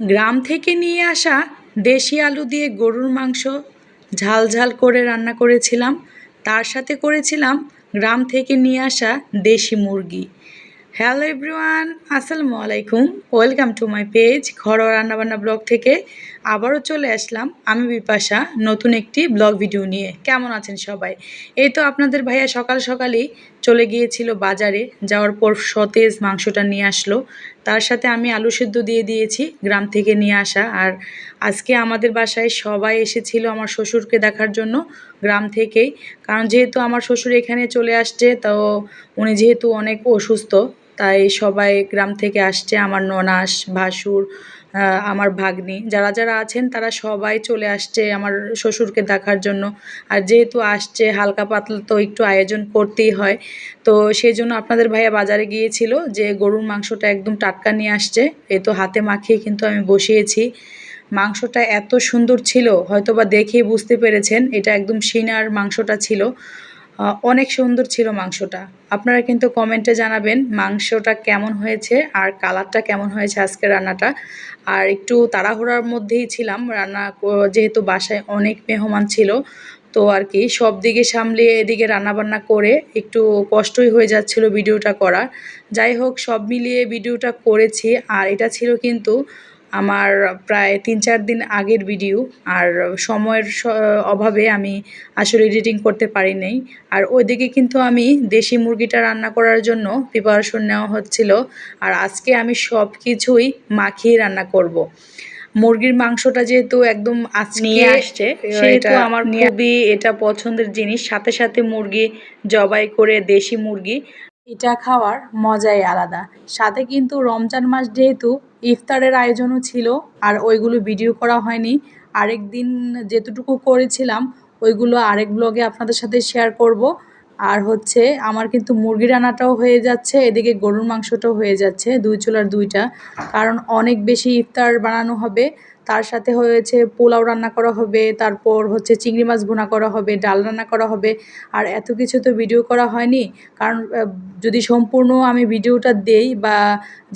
গ্রাম থেকে নিয়ে আসা দেশি আলু দিয়ে গরুর মাংস ঝাল ঝাল করে রান্না করেছিলাম। তার সাথে করেছিলাম গ্রাম থেকে নিয়ে আসা দেশি মুরগি। হ্যালো এভরিওয়ান, আসসালামু আলাইকুম। ওয়েলকাম টু মাই পেজ ঘরোয়া রান্নাবান্না ব্লগ থেকে। আবারও চলে আসলাম আমি বিপাশা, নতুন একটি ব্লগ ভিডিও নিয়ে। কেমন আছেন সবাই? এই তো আপনাদের ভাইয়া সকাল সকালই চলে গিয়েছিল বাজারে, যাওয়ার পর সতেজ মাংসটা নিয়ে আসলো। তার সাথে আমি আলু সেদ্ধ দিয়ে দিয়েছি গ্রাম থেকে নিয়ে আসা। আর আজকে আমাদের বাসায় সবাই এসেছিল আমার শ্বশুরকে দেখার জন্য গ্রাম থেকেই। কারণ যেহেতু আমার শ্বশুর এখানে চলে আসছে, তো উনি যেহেতু অনেক অসুস্থ, তাই সবাই গ্রাম থেকে আসছে। আমার ননাস, ভাসুর আমার ভাগ্নি। যারা যারা আছেন, তারা সবাই চলে আসছে আমার শ্বশুরকে দেখার জন্য। আর যেহেতু আসছে, হালকা পাতলা তো একটু আয়োজন করতেই হয়। তো সেই জন্য আপনাদের ভাইয়া বাজারে গিয়েছিল যে গরুর মাংসটা একদম টাটকা নিয়ে আসছে। এ তো হাতে মাখিয়ে কিন্তু আমি বসিয়েছি। মাংসটা এত সুন্দর ছিল হয়তো বা দেখেই বুঝতে পেরেছেন, এটা একদম সিনার মাংসটা ছিল। অনেক সুন্দর ছিল মাংসটা। আপনারা কিন্তু কমেন্টে জানাবেন মাংসটা কেমন হয়েছে আর কালারটা কেমন হয়েছে আজকে রান্নাটা। আর একটু তাড়াহুড়ার মধ্যেই ছিলাম, রান্না যেহেতু বাসায় অনেক মেহমান ছিল, তো আর কি সব দিকে সামলিয়ে এদিকে রান্নাবান্না করে একটু কষ্টই হয়ে যাচ্ছিল ভিডিওটা করা যাই হোক, সব মিলিয়ে ভিডিওটা করেছি, আর এটা ছিল কিন্তু আমার প্রায় তিন চার দিন আগের ভিডিও আর সময়ের অভাবে আমি আসলে এডিটিং করতে পারি নাই আর ওইদিকে কিন্তু আমি দেশি মুরগিটা রান্না করার জন্য প্রিপারেশন নেওয়া হচ্ছিল আর আজকে আমি সব কিছুই মাখিয়ে রান্না করব। মুরগির মাংসটা যেহেতু একদম নিয়ে আসছে সেহেতু আমার খুবই এটা পছন্দের জিনিস সাথে সাথে মুরগি জবাই করে দেশি মুরগি এটা খাওয়ার মজাই আলাদা। সাথে কিন্তু রমজান মাস যেহেতু, ইফতারের আয়োজনও ছিল আর ওইগুলো ভিডিও করা হয়নি। আরেক দিন যেতটুকু করেছিলাম, ওইগুলো আরেক ব্লগে আপনাদের সাথে শেয়ার করব। আর হচ্ছে আমার কিন্তু মুরগি রান্নাটাও হয়ে যাচ্ছে, এদিকে গরুর মাংসটাও হয়ে যাচ্ছে, দুই চুলার দুইটা। কারণ অনেক বেশি ইফতার বানানো হবে তার সাথে হয়েছে পোলাও রান্না করা হবে, তারপর হচ্ছে চিংড়ি মাছ ভুনা করা হবে, ডাল রান্না করা হবে, আর এত কিছু তো ভিডিও করা হয়নি। কারণ যদি সম্পূর্ণ আমি ভিডিওটা দেই বা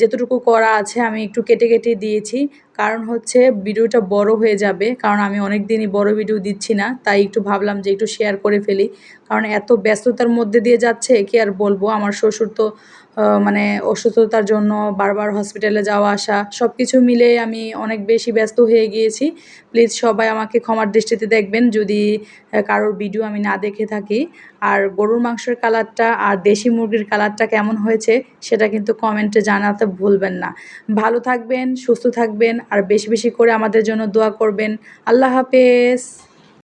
যেতটুকু করা আছে আমি একটু কেটে কেটে দিয়েছি। কারণ হচ্ছে ভিডিওটা বড় হয়ে যাবে, কারণ আমি অনেক দিনই বড় ভিডিও দিচ্ছি না, তাই একটু ভাবলাম যে একটু শেয়ার করে ফেলি। কারণ এত ব্যস্ততার মধ্যে দিয়ে যাচ্ছে, কি আর বলব? আমার শ্বশুর তো মানে অসুস্থতার জন্য বারবার হসপিটালে যাওয়া আসা সব কিছু মিলে আমি অনেক বেশি ব্যস্ত হয়ে গিয়েছি। প্লিজ সবাই আমাকে ক্ষমার দৃষ্টিতে দেখবেন, যদি কারোর ভিডিও আমি না দেখে থাকি। আর গরুর মাংসের কালারটা আর দেশি মুরগির কালারটা কেমন হয়েছে, সেটা কিন্তু কমেন্টে জানাতে ভুলবেন না। ভালো থাকবেন, সুস্থ থাকবেন, আর বেশি বেশি করে আমাদের জন্য দোয়া করবেন। আল্লাহ হাফেজ!